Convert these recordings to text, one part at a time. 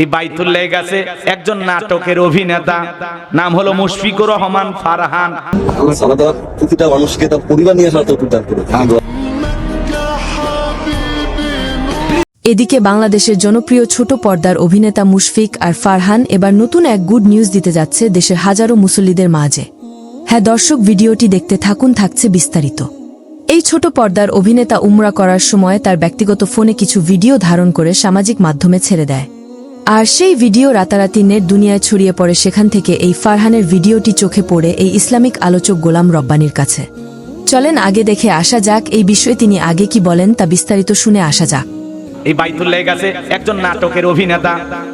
এই বাইতুল্লাহ গেছে একজন নাটকের অভিনেতা নাম হলো মুশফিকুর রহমান ফারহান। আল্লাহ সালা তাআলা প্রতিটা মানুষকে তার পরিবার নিয়ে আসার তৌফিক এদিকে বাংলাদেশের জনপ্রিয় ছোট পর্দার অভিনেতা মুশফিক আর ফারহান এবার নতুন এক গুড নিউজ দিতে যাচ্ছে দেশের হাজারো মুসল্লিদের মাঝে। হ্যাঁ দর্শক ভিডিওটি দেখতে থাকুন থাকছে বিস্তারিত। এই ছোট পর্দার অভিনেতা উমরা করার সময় তার ব্যক্তিগত ফোনে কিছু ভিডিও ধারণ করে সামাজিক মাধ্যমে ছেড়ে দেয়। আর সেই ভিডিও রাতারাতি নেট দুনিয়ায় ছড়িয়ে পড়ে সেখান থেকে এই ফারহানের ভিডিওটি চোখে পড়ে এই ইসলামিক আলোচক গোলাম রব্বানির কাছে। চলেন আগে দেখে আসা যাক এই বিষয়ে তিনি আগে কি বলেন তা বিস্তারিত শুনে আসা যাক। এই বাইতুল্লাহ গেছে একজন নাটকের অভিনেতা,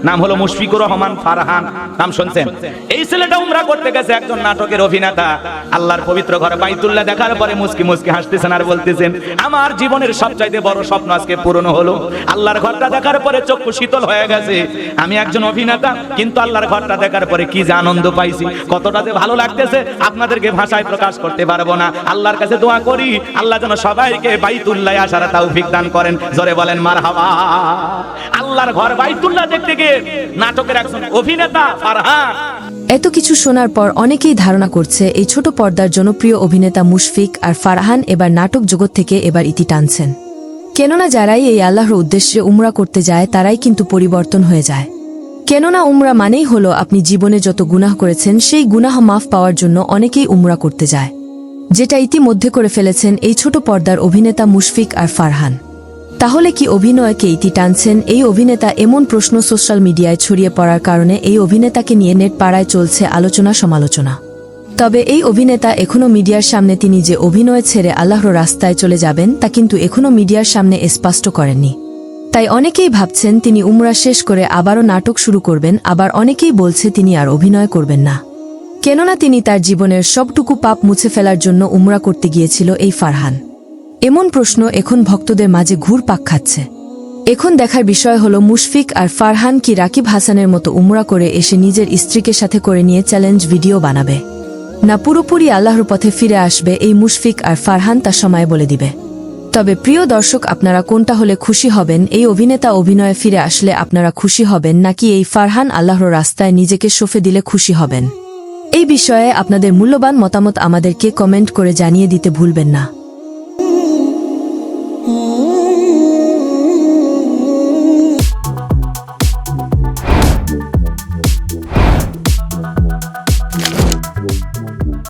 নাম হলো মুশফিকুর রহমান ফারহান। নাম শুনছেন? এই ছেলেটা উমরা করতে গেছে একজন নাটকের অভিনেতা। আল্লাহর পবিত্র ঘরে বাইতুল্লাহ দেখার পরে মুস্কি মুস্কি হাসতেছেন আর বলতেছেন, আমার জীবনের সবচাইতে বড় স্বপ্ন আজকে পূরণ হলো। আল্লাহর ঘরটা দেখার পরে চক্ষু শীতল হয়ে গেছে। আমি একজন অভিনেতা, কিন্তু আল্লাহর ঘরটা দেখার পরে কি যে আনন্দ পাইছি। কতটা যে ভালো লাগতেছে, আপনাদেরকে ভাষায় প্রকাশ করতে পারব না। আল্লাহর কাছে দোয়া করি, আল্লাহ যেন সবাইকে বাইতুল্লাহ আসার তৌফিক দান করেন। জোরে বলেন, মারহাবা। আল্লাহর ঘর বাইতুল্লাহ দেখতে গিয়ে নাটকের একজন অভিনেতা ফারহান। এত কিছু শোনার পর অনেকেই ধারণা করছে এই ছোট পর্দার জনপ্রিয় অভিনেতা মুশফিক আর ফারহান এবার নাটক জগৎ থেকে এবার ইতি টানছেন। কেননা যারাই এই আল্লাহর উদ্দেশ্যে উমরা করতে যায়, তারাই কিন্তু পরিবর্তন হয়ে যায়। কেননা উমরা মানেই হলো আপনি জীবনে যত গুনাহ করেছেন, সেই গুনাহ মাফ পাওয়ার জন্য অনেকেই উমরা করতে যায়। যেটা ইতিমধ্যে করে ফেলেছেন এই ছোট পর্দার অভিনেতা মুশফিক আর ফারহান। তাহলে কি অভিনয়কে ইতি টানছেন? এই অভিনেতা এমন প্রশ্ন সোশ্যাল মিডিয়ায় ছড়িয়ে পড়ার কারণে এই অভিনেতাকে নিয়ে নেট পাড়ায় চলছে আলোচনা সমালোচনা। তবে এই অভিনেতা এখনও মিডিয়ার সামনে তিনি যে অভিনয় ছেড়ে আল্লাহর রাস্তায় চলে যাবেন, তা কিন্তু এখনও মিডিয়ার সামনে স্পষ্ট করেননি। তাই অনেকেই ভাবছেন তিনি উমরা শেষ করে আবারও নাটক শুরু করবেন, আবার অনেকেই বলছে তিনি আর অভিনয় করবেন না। কেননা তিনি তার জীবনের সবটুকু পাপ মুছে ফেলার জন্য উমরা করতে গিয়েছিল এই ফারহান। এমন প্রশ্ন এখন ভক্তদের মাঝে ঘুর পাক খাচ্ছে। এখন দেখার বিষয় হল মুশফিক আর ফারহান কি রাকিব হাসানের মতো উমরা করে এসে নিজের স্ত্রীকে সাথে করে নিয়ে চ্যালেঞ্জ ভিডিও বানাবে? না পুরোপুরি আল্লাহর পথে ফিরে আসবে এই মুশফিক আর ফারহান তা সময় বলে দিবে। তবে প্রিয় দর্শক, আপনারা কোনটা হলে খুশি হবেন? এই অভিনেতা অভিনয়ে ফিরে আসলে আপনারা খুশি হবেন নাকি এই ফারহান আল্লাহর রাস্তায় নিজেকে সফে দিলে খুশি হবেন? এই বিষয়ে আপনাদের মূল্যবান মতামত আমাদেরকে কমেন্ট করে জানিয়ে দিতে ভুলবেন না। Ooh.